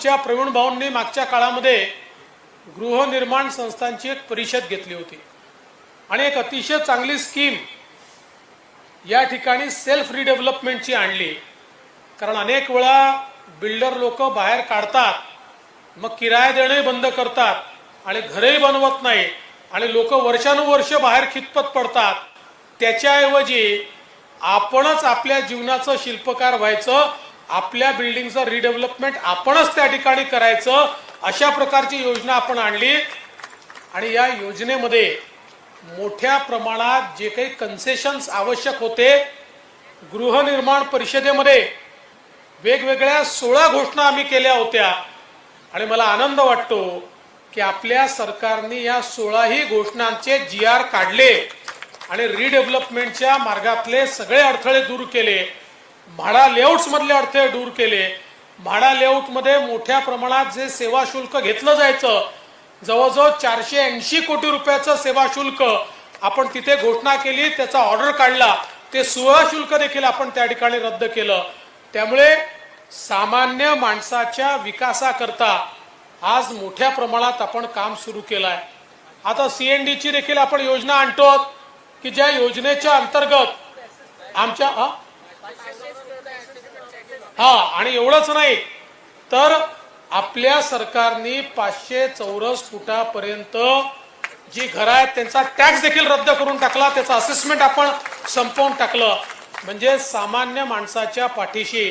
आमच्या प्रवीण भाऊंनी मागच्या काळामध्ये गृहनिर्माण संस्थांची एक परिषद घेतली होती. आणि एक अतिशय चांगली स्कीम या ठिकाणी सेल्फ रिडेव्हलपमेंटची आणली. कारण अनेक वेळा बिल्डर लोक बाहेर काढतात मग किराया देणंही बंद करतात आणि घरही बनवत नाही आणि लोक वर्षानुवर्ष बाहेर खितपत पडतात. त्याच्याऐवजी आपणच आपल्या जीवनाचं शिल्पकार व्हायचं आपल्या बिल्डिंगचं रिडेव्हलपमेंट आपणच त्या ठिकाणी करायचं अशा प्रकारची योजना आपण आणली. आणि या योजनेमध्ये मोठ्या प्रमाणात जे काही कन्सेशन्स आवश्यक होते गृहनिर्माण परिषदेमध्ये वेगवेगळ्या सोळा घोषणा आम्ही केल्या होत्या. आणि मला आनंद वाटतो की आपल्या सरकारने या सोळाही घोषणांचे जी आर काढले आणि रिडेव्हलपमेंटच्या मार्गातले सगळे अडथळे दूर केले. म्हाडा लेआउट्स मधले अडथळे दूर केले. म्हाडा लेआउटमध्ये मोठ्या प्रमाणात जे सेवा शुल्क घेतलं जायचं जवळजवळ चारशे ऐंशी कोटी रुपयाचं सेवा शुल्क आपण तिथे घोषणा केली त्याचा ऑर्डर काढला ते सुविधा शुल्क देखील आपण त्या ठिकाणी रद्द केलं. त्यामुळे सामान्य माणसाच्या विकासाकरता आज मोठ्या प्रमाणात आपण काम सुरू केलं आहे आता सीएनडीची देखील आपण योजना आणतो की ज्या योजनेच्या अंतर्गत आमच्या हा? हा आणि एवढंच नाही तर आपल्या सरकारने पाचशे चौरस फुटापर्यंत जी घरं आहेत त्यांचा टॅक्स देखील रद्द करून टाकला त्याचं असेसमेंट आपण संपवून टाकलं. म्हणजे सामान्य माणसाच्या पाठीशी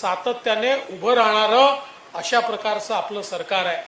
सातत्याने उभं राहणारं अशा प्रकारचं आपलं सरकार आहे.